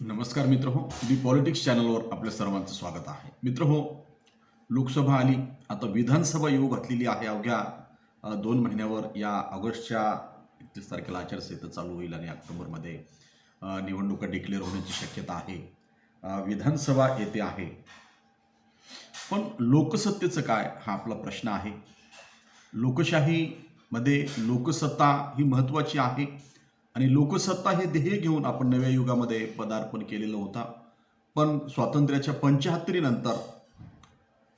नमस्कार मित्र हो दी पॉलिटिक्स चॅनलवर आपल्या सर्वांचं स्वागत आहे. मित्र हो लोकसभा आली आता विधानसभा येऊ घातलेली आहे अवघ्या दोन महिन्यावर. या ऑगस्टच्या एकतीस तारखेला आचारसंहिता चालू होईल आणि ऑक्टोबरमध्ये निवडणुका डिक्लेअर होण्याची शक्यता आहे. विधानसभा येते आहे. पण लोकसत्तेचं काय हा आपला प्रश्न आहे. लोकशाहीमध्ये लोकसत्ता ही महत्त्वाची आहे. आणि लोकसत्ता हे ध्येय घेऊन आपण नव्या युगामध्ये पदार्पण केलेलं होता. पण स्वातंत्र्याच्या पंच्याहत्तरीनंतर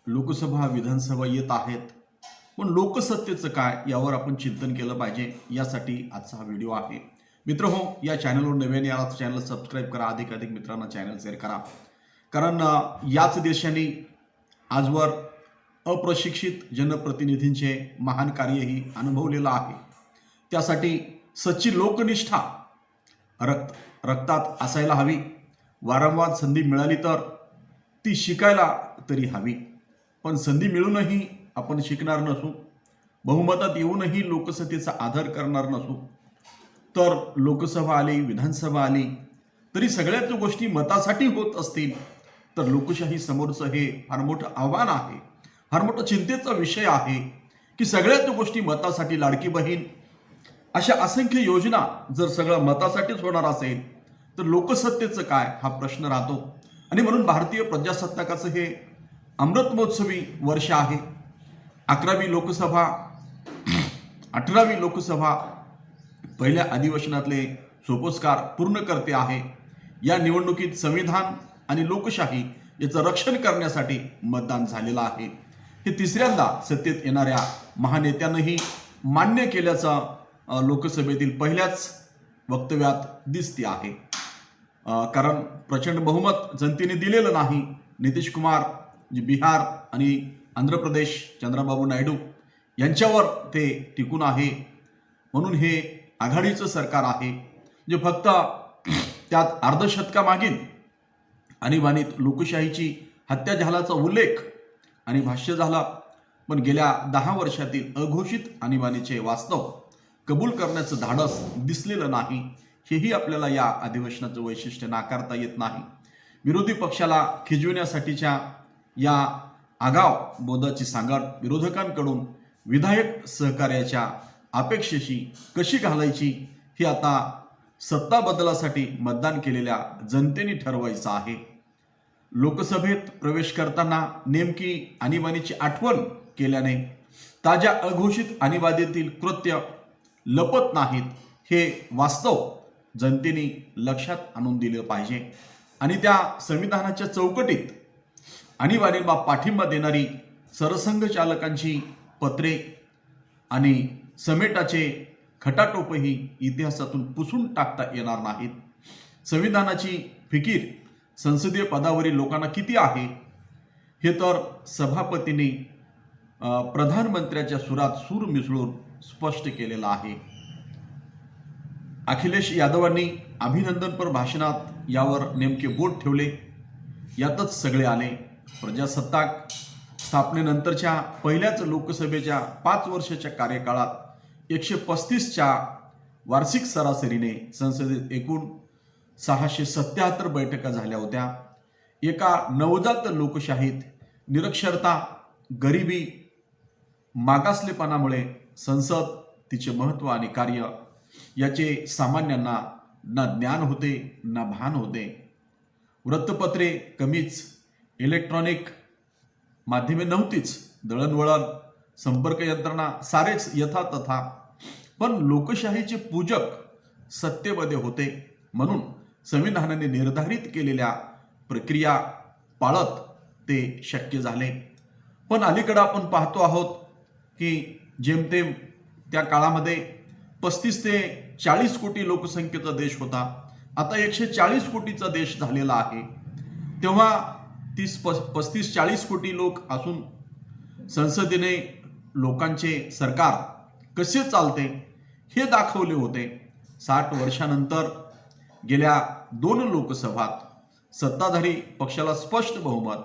लोकसभा विधानसभा येत आहेत. पण लोकसत्तेचं काय यावर आपण चिंतन केलं पाहिजे यासाठी आजचा हा व्हिडिओ आहे. मित्र हो या चॅनलवर नव्याने आला चॅनल सबस्क्राईब करा अधिक अधिक मित्रांना चॅनल शेअर करा. कारण याच देशाने आजवर अप्रशिक्षित जनप्रतिनिधींचे महान कार्यही अनुभवलेलं आहे. त्यासाठी सच्ची लोकनिष्ठा रक्त रक्तात असायला हवी. वारंवार संधी मिळाली तर ती शिकायला तरी हवी. पण संधी मिळूनही आपण शिकणार नसू. बहुमतात येऊनही लोकसभेचा आदर करणार नसू. तर लोकसभा आली विधानसभा आली तरी सगळ्याच गोष्टी मतासाठी होत असतील. तर लोकशाही समोरचं हे फार मोठं आव्हान आहे. फार मोठं चिंतेचा विषय आहे की सगळ्याच गोष्टी मतासाठी लाडकी बहीण अशा असंख्य योजना जर सगळं मतासाठीच होणार असेल तर लोकसत्तेचं काय हा प्रश्न राहतो. आणि म्हणून भारतीय प्रजासत्ताकाचं हे अमृत महोत्सवी वर्ष आहे. अकरावी लोकसभा अठरावी लोकसभा पहिल्या अधिवेशनातले सोपस्कार पूर्ण करते आहे. या निवडणुकीत संविधान आणि लोकशाही याचं रक्षण करण्यासाठी मतदान झालेलं आहे. हे तिसऱ्यांदा सत्तेत येणाऱ्या महानेत्यानंही मान्य केल्याचं लोकसभेतील पहिल्याच वक्तव्यात दिसते आहे. कारण प्रचंड बहुमत जनतेने दिलेलं नाही. नितीश कुमार जे बिहार आणि आंध्र प्रदेश चंद्रबाबू नायडू यांच्यावर ते टिकून आहे. म्हणून हे आघाडीचं सरकार आहे. जे फक्त त्यात अर्धशतकामागील आणीबाणीत लोकशाहीची हत्या झाल्याचा उल्लेख आणि भाष्य झाला. पण गेल्या दहा वर्षातील अघोषित आणीबाणीचे वास्तव कबूल करण्याचं धाडस दिसलेलं नाही हेही आपल्याला या अधिवेशनाचं वैशिष्ट्य नाकारता येत नाही. विरोधी पक्षाला खिजविण्यासाठीच्या या आगाव बोधाची सांगड विरोधकांकडून विधायक सहकार्याच्या अपेक्षेशी कशी घालायची ही आता सत्ता बदलासाठी मतदान केलेल्या जनतेने ठरवायचं आहे. लोकसभेत प्रवेश करताना नेमकी आणीबाणीची आठवण केल्याने ताज्या अघोषित आणीबाणीतील कृत्य लपत नाहीत हे वास्तव जनतेने लक्षात आणून दिलं पाहिजे. आणि त्या संविधानाच्या चौकटीत आणीबाणीला पाठिंबा देणारी सरसंघचालकांची पत्रे आणि समेटाचे खटाटोपही इतिहासातून पुसून टाकता येणार नाहीत. संविधानाची फिकीर संसदीय पदावरील लोकांना किती आहे? हे तर सभापतीने प्रधानमंत्र्याच्या सुरात सूर मिसळून स्पष्ट केलेला आहे. अखिलेश यादवांनी अभिनंदनपर भाषणात यावर नेमके बोट ठेवले. यातच सगळे आले. प्रजासत्ताक स्थापनेनंतरच्या पहिल्याच लोकसभेच्या पाच वर्षाच्या कार्यकाळात एकशे पस्तीसच्या वार्षिक सरासरीने संसदेत एकूण सहाशे सत्याहत्तर बैठका झाल्या होत्या. एका नवजात लोकशाहीत निरक्षरता गरिबी मागासलेपणामुळे संसद तिचे महत्त्व आणि कार्य याचे सामान्यांना ना ज्ञान होते ना भान होते. वृत्तपत्रे कमीच इलेक्ट्रॉनिक माध्यमे नव्हतीच दळणवळण संपर्क यंत्रणा सारेच यथा तथा पण लोकशाहीचे पूजक सत्तेमध्ये होते म्हणून संविधानाने निर्धारित केलेल्या प्रक्रिया पाळत ते शक्य झाले. पण अलीकडं आपण पाहतो आहोत की जेमतेम त्या काळामध्ये पस्तीस ते चाळीस कोटी लोकसंख्येचा देश होता. आता एकशे चाळीस कोटीचा देश झालेला आहे. तेव्हा तीस पस पस्तीस चाळीस कोटी लोक असून संसदेने लोकांचे सरकार कसे चालते हे दाखवले होते. साठ वर्षानंतर गेल्या दोन लोकसभात सत्ताधारी पक्षाला स्पष्ट बहुमत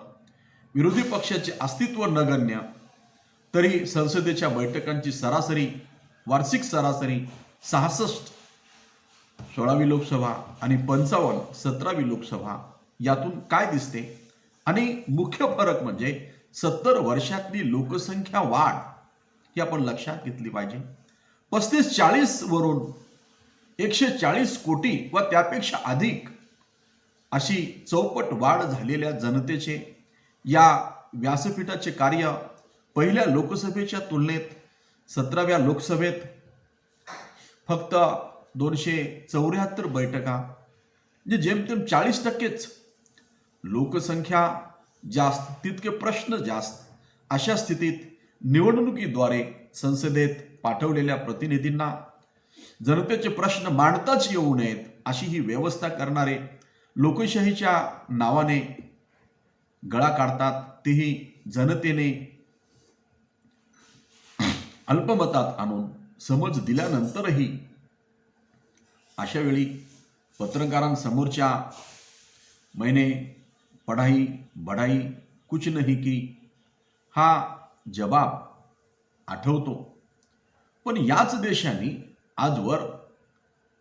विरोधी पक्षाचे अस्तित्व नगण्य तरी संसदेच्या बैठकांची सरासरी वार्षिक सरासरी सहासष्ट सोळावी लोकसभा आणि पंचावन्न सतरावी लोकसभा यातून काय दिसते? आणि मुख्य फरक म्हणजे सत्तर वर्षातली लोकसंख्या वाढ ही आपण लक्षात घेतली पाहिजे. पस्तीस चाळीस वरून एकशे चाळीस कोटी व त्यापेक्षा अधिक अशी चौपट वाढ झालेल्या जनतेचे या व्यासपीठाचे कार्य पहिल्या लोकसभेच्या तुलनेत सतराव्या लोकसभेत फक्त दोनशे चौऱ्याहत्तर बैठका म्हणजे जेमतेम चाळीस टक्केच लोकसंख्या जास्त तितके प्रश्न जास्त अशा स्थितीत निवडणुकीद्वारे संसदेत पाठवलेल्या प्रतिनिधींना जनतेचे प्रश्न मांडताच येऊ नयेत अशी ही व्यवस्था करणारे लोकशाहीच्या नावाने गळा काढतात तेही जनतेने अल्पमतात आणून समज दिल्यानंतरही अशा वेळी पत्रकारांसमोरच्या मैने पढाई बढाई कुछ नहीं की हा जबाब आठवतो. पण याच देशाने आजवर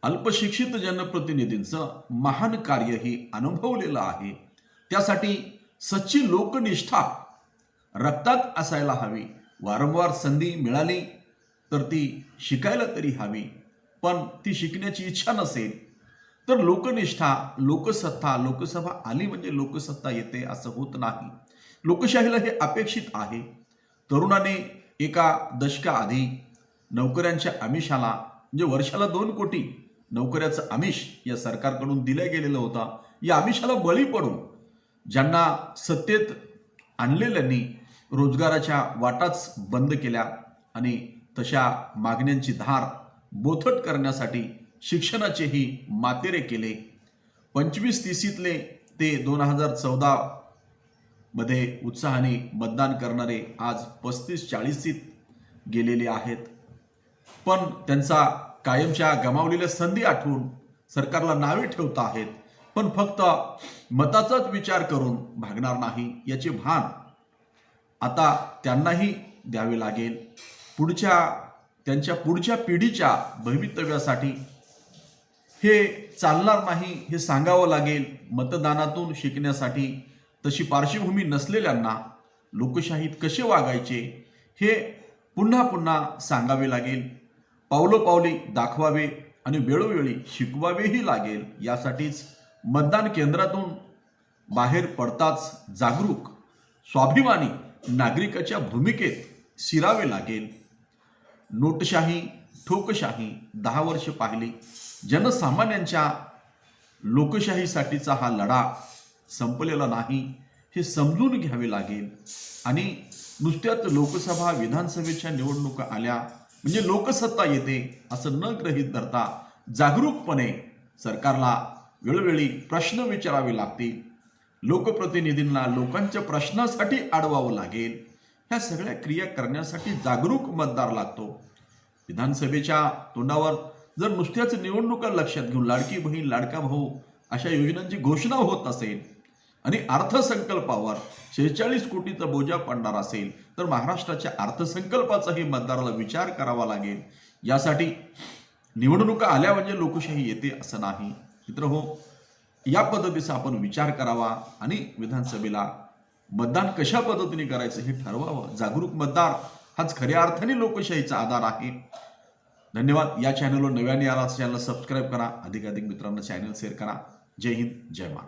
अल्पशिक्षित जनप्रतिनिधींचं महान कार्यही अनुभवलेलं आहे. त्यासाठी सच्ची लोकनिष्ठा रक्तात असायला हवी. वारंवार संधी मिळाली तर ती शिकायला तरी हवी. पण ती शिकण्याची इच्छा नसेल तर लोकनिष्ठा लोकसत्ता लोकसभा आली म्हणजे लोकसत्ता येते असं होत नाही. लोकशाहीला हे अपेक्षित आहे. तरुणाने एका दशकाआधी नोकऱ्यांच्या आमिषाला म्हणजे वर्षाला दोन कोटी नोकऱ्याचं आमिष या सरकारकडून दिलं गेलेलं होतं. या आमिषाला बळी पडून ज्यांना सत्तेत आणलेल्यांनी रोजगाराच्या वाटाच बंद केल्या आणि तशा मागण्यांची धार बोथट करण्यासाठी शिक्षणाचेही मातेरे केले. पंचवीस तीसीतले ते दोन हजार चौदा मध्ये उत्साहाने मतदान करणारे आज पस्तीस चाळीसीत गेलेले आहेत. पण त्यांचा कायमच्या गमावलेल्या संधी आठवून सरकारला नावे ठेवता आहेत. पण फक्त मताचाच विचार करून भागणार नाही याचे भान आता त्यांनाही द्यावे लागेल. पुढच्या त्यांच्या पुढच्या पिढीच्या भवितव्यासाठी हे चालणार नाही हे सांगावं लागेल. मतदानातून शिकण्यासाठी तशी पार्श्वभूमी नसलेल्यांना लोकशाहीत कसे वागायचे हे पुन्हा पुन्हा सांगावे लागेल. पावलोपावली दाखवावे आणि वेळोवेळी शिकवावेही लागेल. यासाठीच मतदान केंद्रातून बाहेर पडताच जागरूक स्वाभिमानी नागरिकाच्या भूमिकेत शिरावे लागेल. नोटशाही ठोकशाही दहा वर्ष पाहिली. जनसामान्यांच्या लोकशाहीसाठीचा हा लढा संपलेला नाही हे समजून घ्यावे लागेल. आणि नुसत्याच लोकसभा विधानसभेच्या निवडणुका आल्या म्हणजे लोकसत्ता येते असं न ग्रहित धरता जागरूकपणे सरकारला वेळोवेळी प्रश्न विचारावे लागतील. लोकप्रतिनिधींना लोकांच्या प्रश्नासाठी अडवावं लागेल. ह्या सगळ्या क्रिया करण्यासाठी जागरूक मतदार लागतो. विधानसभेच्या तोंडावर जर नुसत्याच निवडणुका लक्षात घेऊन लाडकी बहीण लाडका भाऊ अशा योजनांची घोषणा होत असेल आणि अर्थसंकल्पावर शेहेचाळीस कोटीचा बोजा पडणार असेल तर महाराष्ट्राच्या अर्थसंकल्पाचाही मतदाराला विचार करावा लागेल. यासाठी निवडणुका आल्या म्हणजे लोकशाही येते असं नाही. मित्र हो या पद्धतीचा आपण विचार करावा आणि विधानसभेला मतदान कशा पद्धतीने करायचं हे ठरवावं. जागरूक मतदार हाच खऱ्या अर्थाने लोकशाहीचा आधार आहे. धन्यवाद. या चॅनलवर नव्याने आला चॅनल सबस्क्राईब करा. अधिकाधिक मित्रांना चॅनल शेअर करा. जय हिंद जय महाराष्ट्र.